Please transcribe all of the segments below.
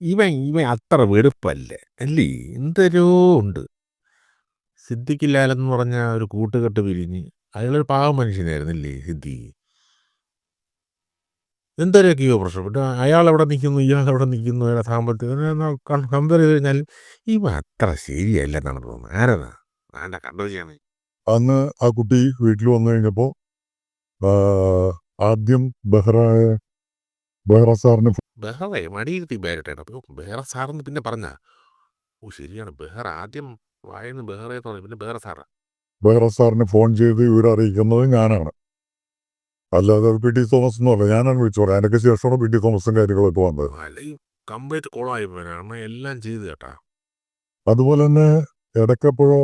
ഇവൻ ഇവൻ അത്ര വെടുപ്പല്ല അല്ലേ? എന്തരോ ഉണ്ട്. സിദ്ദിഖില്ലാലെന്ന് പറഞ്ഞ ഒരു കൂട്ടുകെട്ട് പിരിഞ്ഞ് അയാളൊരു പാവം മനുഷ്യനായിരുന്നില്ലേ സിദ്ദിഖ് എന്തരൊക്കെയോ പ്രശ്നം. പിന്നെ അയാൾ എവിടെ നിൽക്കുന്നു ഇയാൾ എവിടെ നിൽക്കുന്നു അയാളെ സാമ്പത്തികം. കമ്പയർ ചെയ്ത് കഴിഞ്ഞാൽ ഇവ അത്ര ശരിയല്ല എന്നാണ് തോന്നുന്നത് ആരാ കണ്ടോ ചെയ്യാൻ അന്ന് ആ കുട്ടി വീട്ടിൽ വന്നു കഴിഞ്ഞപ്പോൾ ആദ്യം ബെഹ്റ ബെഹ്റ സാറിന് ബെഹറെ മടിയിരുത്തി ബേരട്ടേ അപ്പോൾ ബെഹറ സാറെന്ന് പിന്നെ പറഞ്ഞ? ഓ ശരിയാണ്. ബെഹ്റ ആദ്യം വായന്ന് ബെഹറെ തോന്നി പിന്നെ ബെഹറ സാറാ. ബെഹ്റ സാറിന് ഫോൺ ചെയ്ത് ഇവർ അറിയിക്കുന്നത് ഞാനാണ്. അല്ലാതെ പി ടി തോമസ് എന്നല്ല ഞാനാണ് വിളിച്ചു അതിനൊക്കെ ശേഷമാണ് പി ടി തോമസും കാര്യങ്ങളൊക്കെ വന്നത്. അല്ലെങ്കിൽ കംപ്ലീറ്റ് കോളായി പോയാ കാരണം എല്ലാം ചെയ്ത് കേട്ടാ. അതുപോലെ തന്നെ ഇടയ്ക്കപ്പോഴോ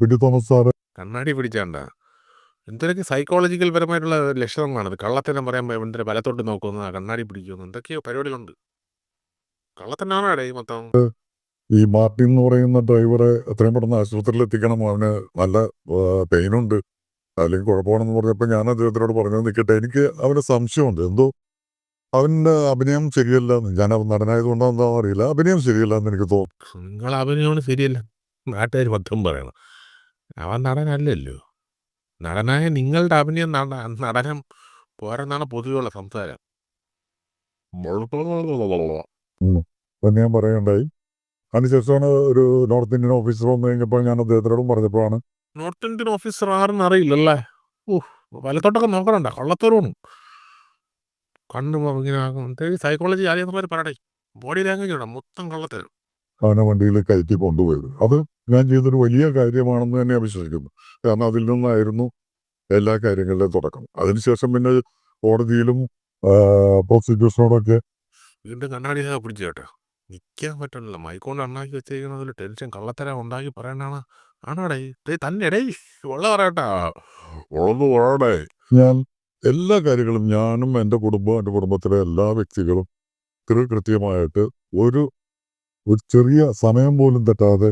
പി ടി തോമസ് സാറ് കണ്ണാടി പിടിച്ചാണ്ട? എന്തൊക്കെ സൈക്കോളജിക്കൽ പരമായിട്ടുള്ള ലക്ഷണങ്ങളാണ് അത്. കള്ളത്തരം പറയാൻ എന്തൊരു വലത്തോട്ട് നോക്കുന്നു കണ്ണാടി പിടിക്കുന്നു എന്തൊക്കെയോ പരിപാടികളുണ്ട്. കള്ളത്തനാണോ ഈ മൊത്തം? ഈ മാർട്ടിൻ എന്ന് പറയുന്ന ഡ്രൈവറെ എത്രയും പെട്ടെന്ന് ആശുപത്രിയിൽ എത്തിക്കണം. അവന് നല്ല പെയിനുണ്ട്. അല്ലെങ്കിൽ കുഴപ്പമാണെന്ന് പറഞ്ഞപ്പോൾ ഞാൻ അദ്ദേഹത്തിനോട് പറഞ്ഞു നിൽക്കട്ടെ എനിക്ക് അവന് സംശയമുണ്ട്. എന്തോ അവന്റെ അഭിനയം ശരിയല്ല ഞാൻ അവൻ നടനായതുകൊണ്ടോ എന്താണെന്ന് അറിയില്ല. അഭിനയം ശരിയല്ല എന്ന് എനിക്ക് തോന്നുന്നു. നിങ്ങൾ അഭിനയമാണ് ശരിയല്ല. നാട്ടുകാർ മൊത്തം പറയണം. അവൻ നടനല്ലല്ലോ. നടനായ നിങ്ങളുടെ അഭിനയം നട നടനം പോരെന്നാണ് പൊതുവെയുള്ള സംസാരം. എന്ന് ഞാൻ പറയുണ്ടായി അതിനുശേഷമാണ് ഒരു നോർത്ത് ഇന്ത്യൻ ഓഫീസർ വന്നു കഴിഞ്ഞപ്പോൾ ഞാൻ അദ്ദേഹത്തിനോടും പറഞ്ഞപ്പോഴാണ് നോർത്ത് ഇന്ത്യൻ ഓഫീസർ ആരെന്ന് അറിയില്ലല്ലേ? ഓ വലത്തോട്ടൊക്കെ നോക്കണണ്ട കള്ളത്തരവും കണ്ണു ഇങ്ങനെ സൈക്കോളജി അറിയാത്തവർ പറയട്ടെ ബോഡി ലാംഗ്വേജ് ഉണ്ട് മൊത്തം കള്ളത്തരും. അവനെ വണ്ടിയിൽ കയറ്റി കൊണ്ടുപോയത്. അത് ഞാൻ ചെയ്തൊരു വലിയ കാര്യമാണെന്ന് തന്നെ വിശ്വസിക്കുന്നു കാരണം അതിൽ നിന്നായിരുന്നു എല്ലാ കാര്യങ്ങളിലും തുടക്കം. അതിനുശേഷം പിന്നെ കോടതിയിലും പ്രോസിക്യൂഷനോടൊക്കെ ഇതിന്റെ കണ്ണാടി പിടിച്ചു കേട്ടോ. നിൽക്കാൻ പറ്റണില്ല. മൈക്കോണ്ട് ഉണ്ടാക്കി വെച്ചിരിക്കുന്നതിൽ ടെൻഷൻ കള്ളത്തരം ഉണ്ടാക്കി പറയണാണ് ആണോടേ? തന്നെ ഡേ ഉള്ള പറയട്ടാ ഉള്ളത് പറയടേ ഞാൻ എല്ലാ കാര്യങ്ങളും ഞാനും എന്റെ കുടുംബവും എന്റെ കുടുംബത്തിലെ എല്ലാ വ്യക്തികളും കൃത്യമായിട്ട് ഒരു ഒരു ചെറിയ സമയം പോലും തെറ്റാതെ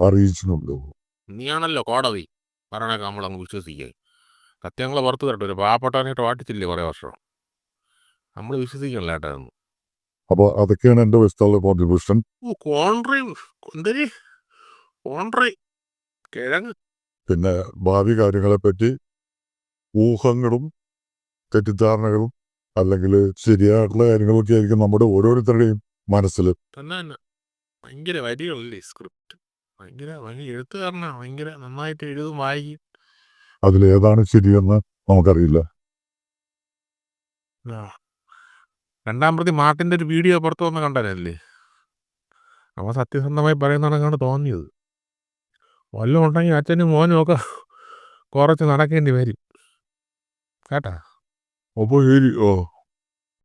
അറിയിച്ചിട്ടുണ്ട്? നീയാണല്ലോ കോടതി. പറയണൊക്കെ നമ്മളങ്ങ് വിശ്വസിക്കുക. സത്യങ്ങളെ പുറത്ത് തരട്ടെ ഒരു പാവപ്പെട്ടവനായിട്ട് വാട്ടിച്ചില്ലേ കുറേ വർഷം? നമ്മൾ വിശ്വസിക്കണല്ലോ ഏട്ടാ. അപ്പോൾ അതൊക്കെയാണ് എന്റെ വെസ്റ്റുള്ള കോൺട്രിബ്യൂഷൻ ഓ കോൺട്രി. എന്തരി കോൺട്രി. കിഴങ്ങ്. പിന്നെ ഭാവി കാര്യങ്ങളെപ്പറ്റി ഊഹങ്ങളും തെറ്റിദ്ധാരണകളും അല്ലെങ്കിൽ ശരിയായിട്ടുള്ള കാര്യങ്ങളൊക്കെ ആയിരിക്കും നമ്മുടെ ഓരോരുത്തരുടെയും മനസ്സിൽ തന്നെ തന്നെ. ഭയങ്കര വരികളല്ലേ സ്ക്രിപ്റ്റ് ഭയങ്കര ഭയങ്കര എഴുത്തുകാരനാ. ഭയങ്കര നന്നായിട്ട് എഴുതും വായിക്കും. അതിലേതാണ് ശരിയെന്ന് നമുക്കറിയില്ല. ആ. രണ്ടാം പ്രതി മാർട്ടിന്റെ ഒരു വീഡിയോ പുറത്തു വന്ന് കണ്ടതല്ലേ? അവൻ സത്യസന്ധമായി പറയുന്നതാണ് തോന്നിയത്. വല്ലതും ഉണ്ടെങ്കിൽ അച്ഛനും മോനും ഒക്കെ കുറച്ച് നടക്കേണ്ടി വരും. കേട്ടാ? അപ്പോൾ ശരി. ഓ.